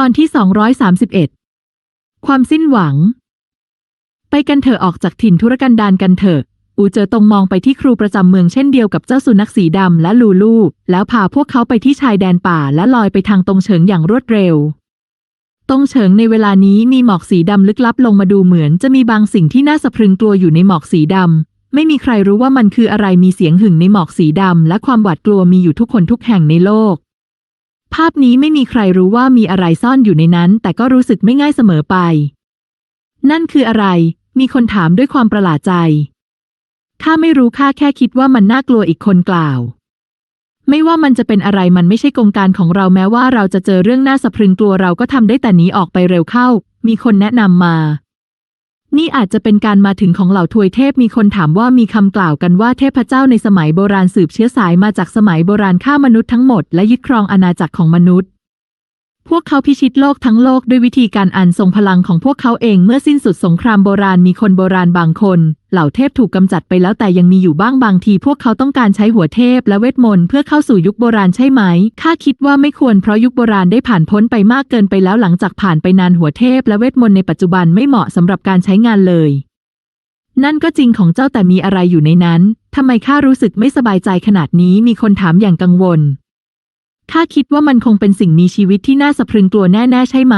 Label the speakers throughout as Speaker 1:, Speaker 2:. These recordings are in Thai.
Speaker 1: ตอนที่ 231 ความสิ้นหวัง ไปกันเถอะออกจากถิ่นธุรกันดารกันเถอะ อูเจอตรงมองไปที่ครูประจำเมืองเช่นเดียวกับเจ้าสุนัขสีดำและลูลู แล้วพาพวกเขาไปที่ชายแดนป่าและลอยไปทางตรงเฉิงอย่างรวดเร็ว ตรงเฉิงในเวลานี้มีหมอกสีดำลึกลับลงมาดูเหมือนจะมีบางสิ่งที่น่าสะพรึงกลัวอยู่ในหมอกสีดำ ไม่มีใครรู้ว่ามันคืออะไรมีเสียงหึ่งในหมอกสีดำและความหวาดกลัวมีอยู่ทุกคนทุกแห่งในโลก ภาพนี้ไม่มีใครรู้ว่ามีอะไรซ่อนอยู่ในนั้น แต่ก็รู้สึกไม่ง่ายเสมอไป นั่นคืออะไร มีคนถามด้วยความประหลาดใจ ข้าไม่รู้ข้าแค่คิดว่ามันน่ากลัวอีกคนกล่าว ไม่ว่ามันจะเป็นอะไรมันไม่ใช่กงการของเราแม้ว่าเราจะเจอเรื่องน่าสะพรึงกลัวเราก็ทำได้แต่หนีออกไปเร็วเข้า มีคนแนะนำมา นี่อาจจะเป็นการมาถึงของเหล่าทวยเทพมีคนถามว่ามีคำกล่าวกันว่าเทพเจ้าในสมัยโบราณสืบเชื้อสายมาจากสมัยโบราณฆ่ามนุษย์ทั้งหมดและยึดครองอาณาจักรของมนุษย์ พวกเขาพิชิตโลกทั้งโลกด้วยวิธีการอันทรงพลังของพวกเขาเองเมื่อสิ้นสุดสงครามโบราณมีคนโบราณบางคน เหล่าเทพถูกกำจัดไปแล้วแต่ยังมีอยู่บ้างบางที พวกเขาต้องการใช้หัวเทพและเวทมนต์เพื่อเข้าสู่ยุคโบราณใช่ไหมข้าคิดว่าไม่ควรเพราะยุคโบราณได้ผ่านพ้นไปมากเกินไปแล้วหลังจากผ่านไปนานหัวเทพและเวทมนต์ในปัจจุบันไม่เหมาะสำหรับการใช้งานเลย นั่นก็จริงของเจ้าแต่มีอะไรอยู่ในนั้นทำไมข้ารู้สึกไม่สบายใจขนาดนี้มีคนถามอย่างกังวล ข้าคิดว่ามันคงเป็นสิ่งมีชีวิตที่น่าสะพรึงกลัวแน่ๆใช่ไหม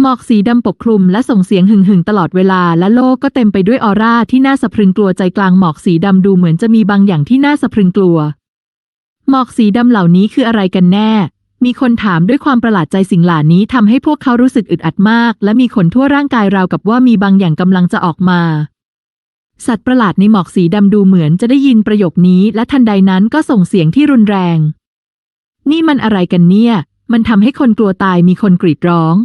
Speaker 1: หมอกสีดำปกคลุมและส่งเสียงหึ่งๆตลอดเวลาและโลกก็เต็มไปด้วยออร่าที่น่าสะพรึงกลัวใจกลางหมอกสีดำดูเหมือนจะมีบางอย่างที่น่าสะพรึงกลัว หมอกสีดำเหล่านี้คืออะไรกันแน่ มีคนถามด้วยความประหลาดใจสิ่งเหล่านี้ทำให้พวกเขารู้สึกอึดอัดมาก และมีขนทั่วร่างกายราวกับว่ามีบางอย่างกำลังจะออกมาสัตว์ประหลาดในหมอกสีดำดูเหมือนจะได้ยินประโยคนี้ และทันใดนั้นก็ส่งเสียงที่รุนแรง นี่มันอะไรกันเนี่ย มันทำให้คนกลัวตายมีคนกรีดร้อง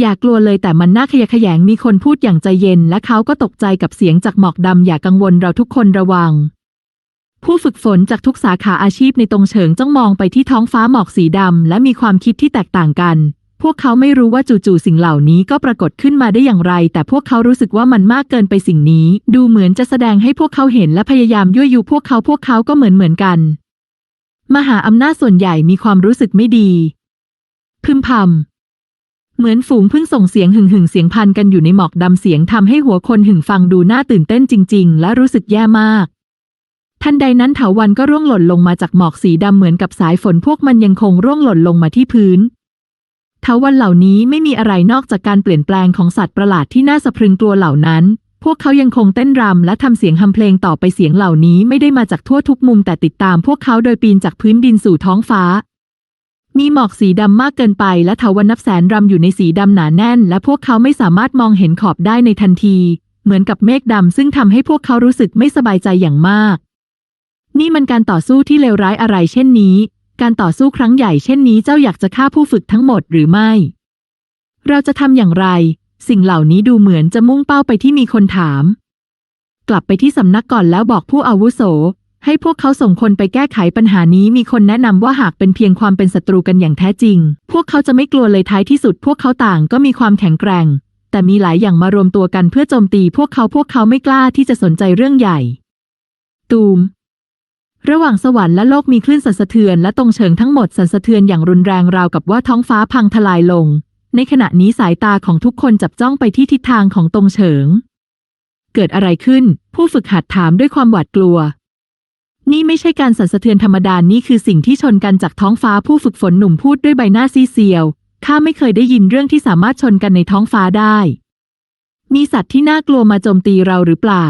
Speaker 1: อย่ากลัวเลยแต่มันน่าขยะแขยงมีคนพูดอย่างใจเย็น และเขาก็ตกใจกับเสียงจากหมอกดำอย่ากังวลเราทุกคนระวัง ผู้ฝึกฝนจากทุกสาขาอาชีพในตรงเฉิงจ้องมองไปที่ท้องฟ้าหมอกสีดำและมีความคิดที่แตกต่างกัน พวกเขาไม่รู้ว่าจู่ๆสิ่งเหล่านี้ก็ปรากฏขึ้นมาได้อย่างไร แต่พวกเขารู้สึกว่ามันมากเกินไปสิ่งนี้ ดูเหมือนจะแสดงให้พวกเขาเห็นและพยายามยั่วยุพวกเขาพวกเขาก็เหมือนเหมือนกัน มหาอำนาจส่วนใหญ่มีความรู้สึกไม่ดีพึมพำเหมือนฝูงพึ่งส่งเสียงหึ่งหึ่งเสียงพันกันอยู่ในหมอกดำเสียงทำให้หัวคนหึ่งฟังดูน่าตื่นเต้นจริง ๆ และรู้สึกแย่มาก ทันใดนั้นเถาวันก็ร่วงหล่นลงมาจากหมอกสีดำเหมือนกับสายฝนพวกมันยังคงร่วงหล่นลงมาที่พื้นเถาวันเหล่านี้ไม่มีอะไรนอกจากการเปลี่ยนแปลงของสัตว์ประหลาดที่น่าสะพรึงกลัวเหล่านั้น พวกเขายังคงเต้นรำและทำเสียงฮัมเพลงต่อไปเสียงเหล่านี้ไม่ได้มาจากทั่วทุกมุมแต่ติดตามพวกเขาโดยปีนจากพื้นดินสู่ท้องฟ้า มีหมอกสีดำมากเกินไปและเถาวันนับแสนรำอยู่ในสีดำหนาแน่น และพวกเขาไม่สามารถมองเห็นขอบได้ในทันที เหมือนกับเมฆดำซึ่งทำให้พวกเขารู้สึกไม่สบายใจอย่างมาก นี่มันการต่อสู้ที่เลวร้ายอะไรเช่นนี้ การต่อสู้ครั้งใหญ่เช่นนี้เจ้าอยากจะฆ่าผู้ฝึกทั้งหมดหรือไม่ เราจะทำอย่างไร สิ่งเหล่านี้ดูเหมือนจะมุ่งเป้าไปที่มีคนถาม กลับไปที่สำนักก่อนแล้วบอกผู้อาวุโส ให้พวกเขาส่งคนไปแก้ไขปัญหานี้มีคนแนะนำว่าหากเป็นเพียงความเป็นศัตรูกันอย่างแท้จริง พวกเขาจะไม่กลัวเลยท้ายที่สุด พวกเขาต่างก็มีความแข็งแกร่ง แต่มีหลายอย่างมารวมตัวกันเพื่อโจมตีพวกเขาพวกเขาไม่กล้าที่จะสนใจเรื่องใหญ่ ตูมระหว่างสวรรค์และโลกมีคลื่นสั่นสะเทือนและตรงเฉิงทั้งหมดสั่นสะเทือนอย่างรุนแรงราวกับว่าท้องฟ้าพังทลายลง ในขณะนี้สายตาของทุกคนจับจ้องไปที่ทิศทางของตรงเฉิง เกิดอะไรขึ้น ผู้ฝึกหัดถามด้วยความหวาดกลัว นี่ไม่ใช่การสั่นสะเทือนธรรมดา นี่คือสิ่งที่ชนกันจากท้องฟ้าผู้ฝึกฝนหนุ่มพูดด้วยใบหน้าซีเซียว ข้าไม่เคยได้ยินเรื่องที่สามารถชนกันในท้องฟ้าได้ มีสัตว์ที่น่ากลัวมาโจมตีเราหรือเปล่า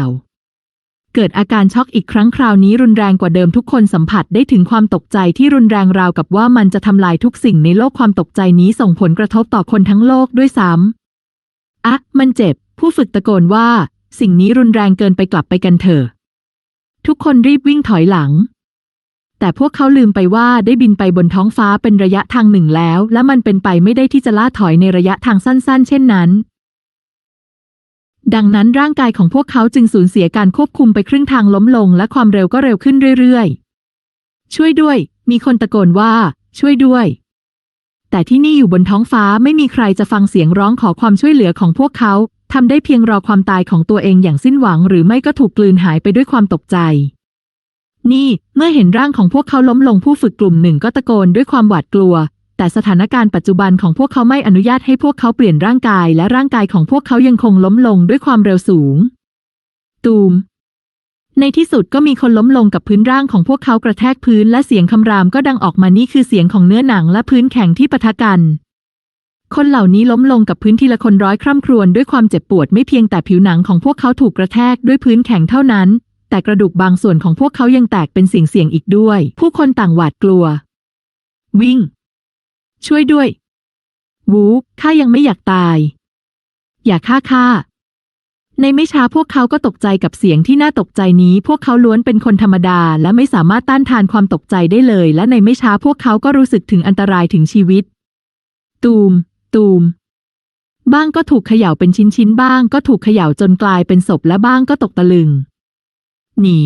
Speaker 1: เกิดอาการช็อกอีกครั้งคราวนี้รุนแรงกว่าเดิมทุกคนสัมผัสได้ถึงความตกใจที่รุนแรงราวกับว่ามันจะทำลายทุกสิ่งในโลกความตกใจนี้ส่งผลกระทบต่อคนทั้งโลกด้วยซ้ำอะมันเจ็บ ผู้ฝึกตะโกนว่า สิ่งนี้รุนแรงเกินไปกลับไปกันเถอะ ทุกคนรีบวิ่งถอยหลัง แต่พวกเขาลืมไปว่าได้บินไปบนท้องฟ้าเป็นระยะทางหนึ่งแล้ว และมันเป็นไปไม่ได้ที่จะล่าถอยในระยะทางสั้น ๆ เช่นนั้น ดังนั้นร่างกายของพวกเขาจึงสูญเสียการควบคุมไปครึ่งทางล้มลง และความเร็วก็เร็วขึ้นเรื่อยๆ ช่วยด้วย มีคนตะโกนว่า ช่วยด้วย แต่ที่นี่อยู่บนท้องฟ้าไม่มีใครจะฟังเสียงร้องขอความช่วยเหลือของพวกเขาทำได้เพียงรอความตายของตัวเองอย่างสิ้นหวัง หรือไม่ก็ถูกกลืนหายไปด้วยความตกใจ นี่ เมื่อเห็นร่างของพวกเขาล้มลงผู้ฝึกกลุ่มหนึ่งก็ตะโกนด้วยความหวาดกลัว แต่สถานการณ์ปัจจุบันของพวกเขาไม่อนุญาตให้พวกเขาเปลี่ยนร่างกาย และร่างกายของพวกเขายังคงล้มลงด้วยความเร็วสูง ตูม ในที่สุดก็มีคนล้มลงกับพื้นร่างของพวกเขากระแทกพื้น และเสียงคำรามก็ดังออกมานี่คือเสียงของเนื้อหนังและพื้นแข็งที่ปะทะกัน คนเหล่านี้ล้มลงกับพื้นทีละคนร้อยคร่ำครวญด้วยความเจ็บปวดไม่เพียงแต่ผิวหนังของพวกเขาถูกกระแทกด้วยพื้นแข็งเท่านั้น แต่กระดูกบางส่วนของพวกเขายังแตกเป็นเสียงๆอีกด้วย ผู้คนต่างหวาดกลัว วิ่ง ช่วยด้วย วูข้ายังไม่อยากตาย อย่าฆ่าข้าในไม่ช้าพวกเขาก็ตกใจกับเสียงที่น่าตกใจนี้ พวกเขาล้วนเป็นคนธรรมดา และไม่สามารถต้านทานความตกใจได้เลย และในไม่ช้าพวกเขาก็รู้สึกถึงอันตรายถึงชีวิต ตูม ตูม บ้างก็ถูกเขย่าเป็นชิ้นๆ บ้างก็ถูกเขย่าจนกลายเป็นศพและบ้างก็ตกตะลึง หนี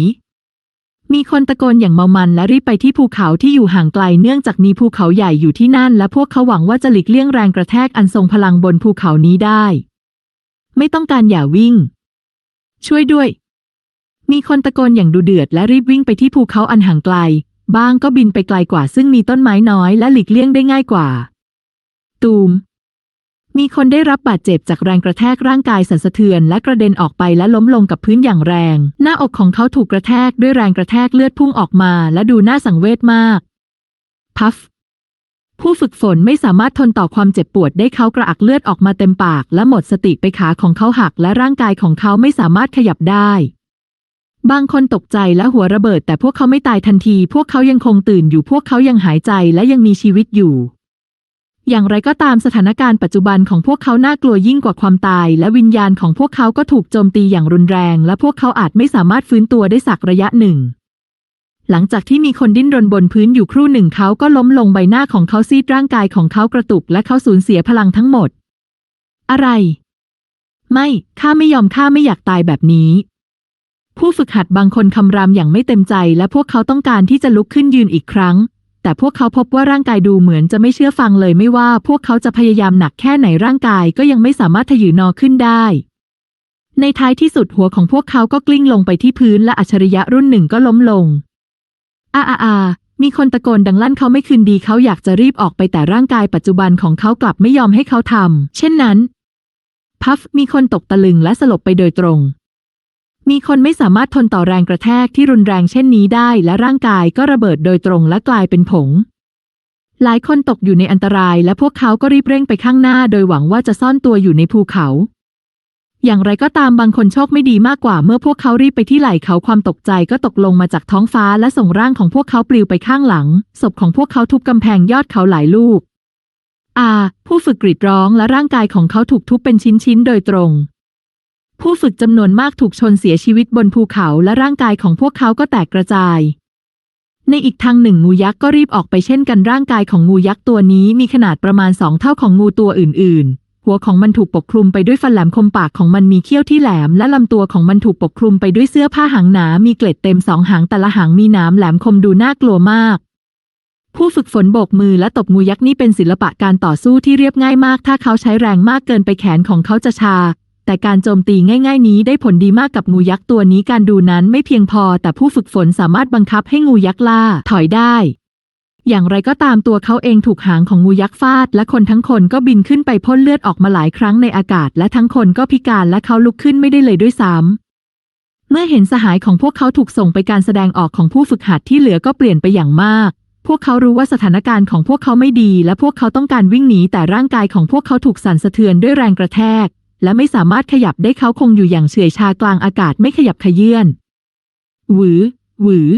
Speaker 1: มีคนตะโกนอย่างเมามันและรีบไปที่ภูเขาที่อยู่ห่างไกลเนื่องจากมีภูเขาใหญ่อยู่ที่นั่น และพวกเขาหวังว่าจะหลีกเลี่ยงแรงกระแทกอันทรงพลังบนภูเขานี้ได้ ไม่ต้องการอย่าวิ่ง ช่วยด้วย มีคนตะโกนอย่างดุเดือดและรีบวิ่งไปที่ภูเขาอันห่างไกล บ้างก็บินไปไกลกว่าซึ่งมีต้นไม้น้อยและหลีกเลี่ยงได้ง่ายกว่า ตูม มีคนได้รับบาดเจ็บจากแรงกระแทกร่างกายสั่นสะเทือน และกระเด็นออกไปและล้มลงกับพื้นอย่างแรง หน้าอกของเขาถูกกระแทกด้วยแรงกระแทกเลือดพุ่งออกมา และดูน่าสังเวชมาก พัฟผู้ฝึกฝนไม่สามารถทนต่อความเจ็บปวดได้เขากระอักเลือดออกมาเต็มปาก และหมดสติไปขาของเขาหัก และร่างกายของเขาไม่สามารถขยับได้ บางคนตกใจและหัวระเบิด แต่พวกเขาไม่ตายทันที พวกเขายังคงตื่นอยู่พวกเขายังหายใจและยังมีชีวิตอยู่ อย่างไรก็ตามสถานการณ์ปัจจุบันของพวกเขาน่ากลัวยิ่งกว่าความตาย และวิญญาณของพวกเขาก็ถูกโจมตีอย่างรุนแรง และพวกเขาอาจไม่สามารถฟื้นตัวได้สักระยะหนึ่ง หลังจากที่มีคนดิ้นรนบนพื้นอยู่ครู่หนึ่งเขาก็ล้มลงใบหน้าของเขาซีดร่างกายของเขากระตุก และเขาสูญเสียพลังทั้งหมด อะไร ไม่ข้าไม่ยอมข้าไม่อยากตายแบบนี้ ผู้ฝึกหัดบางคนคำรามอย่างไม่เต็มใจ และพวกเขาต้องการที่จะลุกขึ้นยืนอีกครั้ง แต่พวกเขาพบว่าร่างกายดูเหมือนจะไม่เชื่อฟังเลยไม่ว่าพวกเขาจะพยายามหนักแค่ไหนร่างกายก็ยังไม่สามารถทะยือนอขึ้นได้ ในท้ายที่สุดหัวของพวกเขาก็กลิ้งลงไปที่พื้นและอัจฉริยะรุ่นหนึ่งก็ล้มลง อาอาอามีคนตะโกนดังลั่นเขาไม่คืนดีเขาอยากจะรีบออกไปแต่ร่างกายปัจจุบันของเขากลับไม่ยอมให้เขาทำเช่นนั้น พัฟมีคนตกตะลึงและสลบไปโดยตรง มีคนไม่สามารถทนต่อแรงกระแทกที่รุนแรงเช่นนี้ได้และร่างกายก็ระเบิดโดยตรงและกลายเป็นผง หลายคนตกอยู่ในอันตรายและพวกเขาก็รีบเร่งไปข้างหน้าโดยหวังว่าจะซ่อนตัวอยู่ในภูเขา อย่างไรก็ตามบางคนโชคไม่ดีมากกว่าเมื่อพวกเขารีบไปที่ไหล่เขาความตกใจก็ตกลงมาจากท้องฟ้าและส่งร่างของพวกเขาปลิวไปข้างหลัง ศพของพวกเขาทุบกำแพงยอดเขาหลายลูกอาผู้ฝึกกรีดร้องและร่างกายของเขาถูกทุบเป็นชิ้นๆ โดยตรง ผู้ฝึกจำนวนมากถูกชนเสียชีวิตบนภูเขาและร่างกายของพวกเขาก็แตกกระจาย ในอีกทางหนึ่งงูยักษ์ก็รีบออกไปเช่นกันร่างกายของงูยักษ์ตัวนี้มีขนาดประมาณสองเท่าของงูตัวอื่น ๆ หัวของมันถูกปกคลุมไปด้วยฟันแหลมคมปากของมันมีเขี้ยวที่แหลม และลำตัวของมันถูกปกคลุมไปด้วยเสื้อผ้าหางหนา มีเกล็ดเต็มสองหางแต่ละหางมีหนามแหลมคมดูน่ากลัวมากผู้ฝึกฝนโบกมือและตบงูยักษ์นี่เป็นศิลปะการต่อสู้ที่เรียบง่ายมาก ถ้าเขาใช้แรงมากเกินไปแขนของเขาจะชา แต่การโจมตีง่ายๆนี้ได้ผลดีมากกับงูยักษ์ตัวนี้การดูนั้นไม่เพียงพอ แต่ผู้ฝึกฝนสามารถบังคับให้งูยักษ์ล่าถอยได้ อย่างไรก็ตามตัวเขาเองถูกหางของงูยักษ์ฟาด และคนทั้งคนก็บินขึ้นไปพ่นเลือดออกมาหลายครั้งในอากาศ และทั้งคนก็พิการและเขาลุกขึ้นไม่ได้เลยด้วยซ้ำเมื่อเห็นสหายของพวกเขาถูกส่งไปการแสดงออกของผู้ฝึกหัดที่เหลือก็เปลี่ยนไปอย่างมากพวกเขารู้ว่าสถานการณ์ของพวกเขาไม่ดี และพวกเขาต้องการวิ่งหนีแต่ร่างกายของพวกเขาถูกสั่นสะเทือนด้วยแรงกระแทก และไม่สามารถขยับได้เขาคงอยู่อย่างเฉื่อยชากลางอากาศไม่ขยับขยื่นหวือ หวือ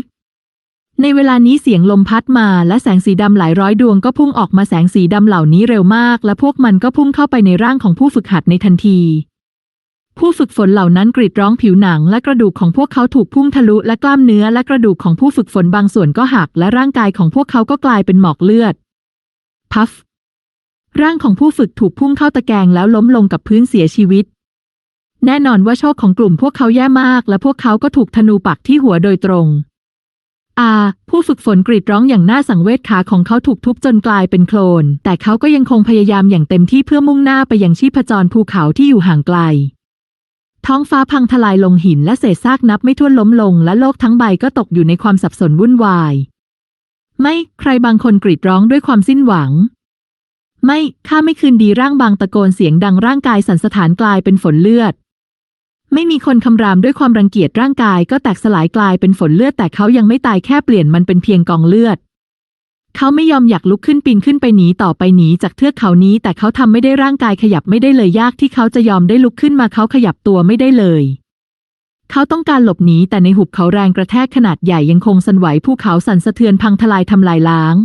Speaker 1: ในเวลานี้เสียงลมพัดมาและแสงสีดำหลายร้อยดวงก็พุ่งออกมาแสงสีดำเหล่านี้เร็วมาก และพวกมันก็พุ่งเข้าไปในร่างของผู้ฝึกหัดในทันที ผู้ฝึกฝนเหล่านั้นกรีดร้องผิวหนัง และกระดูกของพวกเขาถูกพุ่งทะลุและกล้ามเนื้อและกระดูกของผู้ฝึกฝนบางส่วนก็หัก และร่างกายของพวกเขาก็กลายเป็นหมอกเลือด พัฟ ร่างของผู้ฝึกถูกพุ่งเข้าตะแกรงแล้วล้มลงกับพื้นเสียชีวิต แน่นอนว่าโชคของกลุ่มพวกเขาแย่มาก และพวกเขาก็ถูกธนูปักที่หัวโดยตรง อาผู้ฝึกฝนกรีดร้องอย่างน่าสังเวชขาของเขาถูกทุบจนกลายเป็นโคลน แต่เขาก็ยังคงพยายามอย่างเต็มที่เพื่อมุ่งหน้าไปยังชีพจรภูเขาที่อยู่ห่างไกล ท้องฟ้าพังทลายลงหินและเศษซากนับไม่ถ้วนล้มลง และโลกทั้งใบก็ตกอยู่ในความสับสนวุ่นวาย ไม่ ใครบางคนกรีดร้องด้วยความสิ้นหวัง ไม่ ข้าไม่คืนดีร่างบางตะโกนเสียงดังร่างกายสั่นสะท้านกลายเป็นฝนเลือด ไม่มีคนคำรามด้วยความรังเกียจร่างกายก็แตกสลายกลายเป็นฝนเลือดแต่เขายังไม่ตายแค่เปลี่ยนมันเป็นเพียงกองเลือด เขาไม่ยอมอยากลุกขึ้นปีนขึ้นไปหนีต่อไปหนีจากเทือกเขานี้ แต่เขาทำไม่ได้ร่างกายขยับไม่ได้เลยยากที่เขาจะยอมได้ลุกขึ้นมาเขาขยับตัวไม่ได้เลยเขาต้องการหลบหนีแต่ในหุบเขาแรงกระแทกขนาดใหญ่ยังคงสั่นไหวภูเขาสั่นสะเทือนพังทลายทำลายล้าง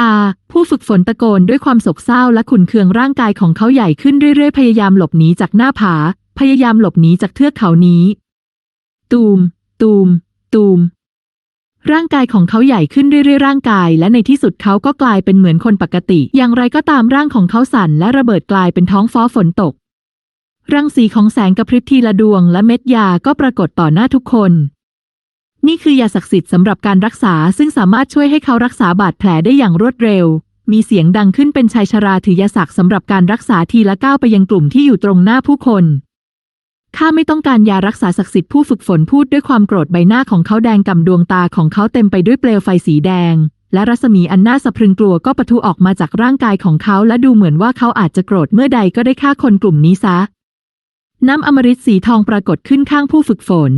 Speaker 1: อาผู้ฝึกฝนตะโกนด้วยความโศกเศร้าและขุนเคืองร่างกายของเขาใหญ่ขึ้นเรื่อยๆ พยายามหลบหนีจากหน้าผา พยายามหลบหนีจากเทือกเขานี้ ตูม ตูม ตูม ร่างกายของเขาใหญ่ขึ้นเรื่อยๆ ร่างกาย และในที่สุดเขาก็กลายเป็นเหมือนคนปกติ อย่างไรก็ตามร่างของเขาสั่นและระเบิดกลายเป็นท้องฟ้าฝนตก รังสีของแสงกระพริบทีละดวงและเม็ดยาก็ปรากฏต่อหน้าทุกคน นี่คือยาศักดิ์สิทธิ์สำหรับการรักษาซึ่งสามารถช่วยให้เขารักษาบาดแผลได้อย่างรวดเร็ว มีเสียงดังขึ้นเป็นชายชราถือยาศักดิ์สำหรับการรักษาทีละก้าวไปยังกลุ่มที่อยู่ตรงหน้าผู้คนข้าไม่ต้องการยารักษาศักดิ์สิทธิ์ผู้ฝึกฝนพูดด้วยความโกรธใบหน้าของเขาแดงก่ำดวงตาของเขาเต็มไปด้วยเปลวไฟสีแดง และรัศมีอันน่าสะพรึงกลัวก็ปะทุออกมาจากร่างกายของเขา และดูเหมือนว่าเขาอาจจะโกรธเมื่อใดก็ได้ฆ่าคนกลุ่มนี้ซะ น้ำอมฤตสีทองปรากฏขึ้นข้างผู้ฝึกฝน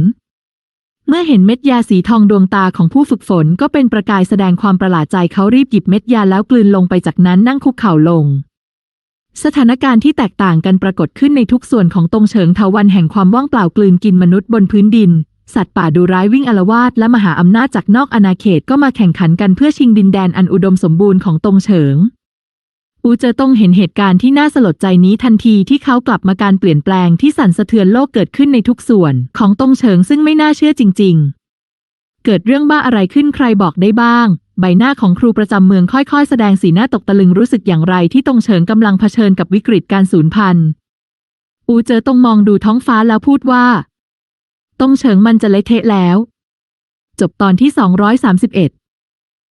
Speaker 1: เมื่อเห็นเม็ดยาสีทองดวงตาของผู้ฝึกฝนก็เป็นประกายแสดงความประหลาดใจเขารีบหยิบเม็ดยาแล้วกลืนลงไปจากนั้นนั่งคุกเข่าลง สถานการณ์ที่แตกต่างกันปรากฏขึ้นในทุกส่วนของตรงเฉิงเถาวันแห่งความว่างเปล่ากลืนกินมนุษย์บนพื้นดิน สัตว์ป่าดูร้ายวิ่งอลวาดและมหาอำนาจจากนอกอาณาเขตก็มาแข่งขันกันเพื่อชิงดินแดนอันอุดมสมบูรณ์ของตรงเฉิง อูเจอตงเห็นเหตุการณ์ที่น่าสลดใจนี้ทันทีที่เขากลับมาการเปลี่ยนแปลงที่สั่นสะเทือนโลกเกิดขึ้นในทุกส่วนของตรงเฉิงซึ่งไม่น่าเชื่อจริง ๆ เกิดเรื่องบ้าอะไรขึ้นใครบอกได้บ้าง ใบหน้าของครูประจำเมืองค่อยๆ แสดงสีหน้าตกตะลึงรู้สึกอย่างไรที่ตรงเฉิงกำลังเผชิญกับวิกฤตการสูญพันธุ์ อูเจอตงมองดูท้องฟ้าแล้วพูดว่าตรงเฉิงมันจะเละเทะแล้ว จบตอนที่ 231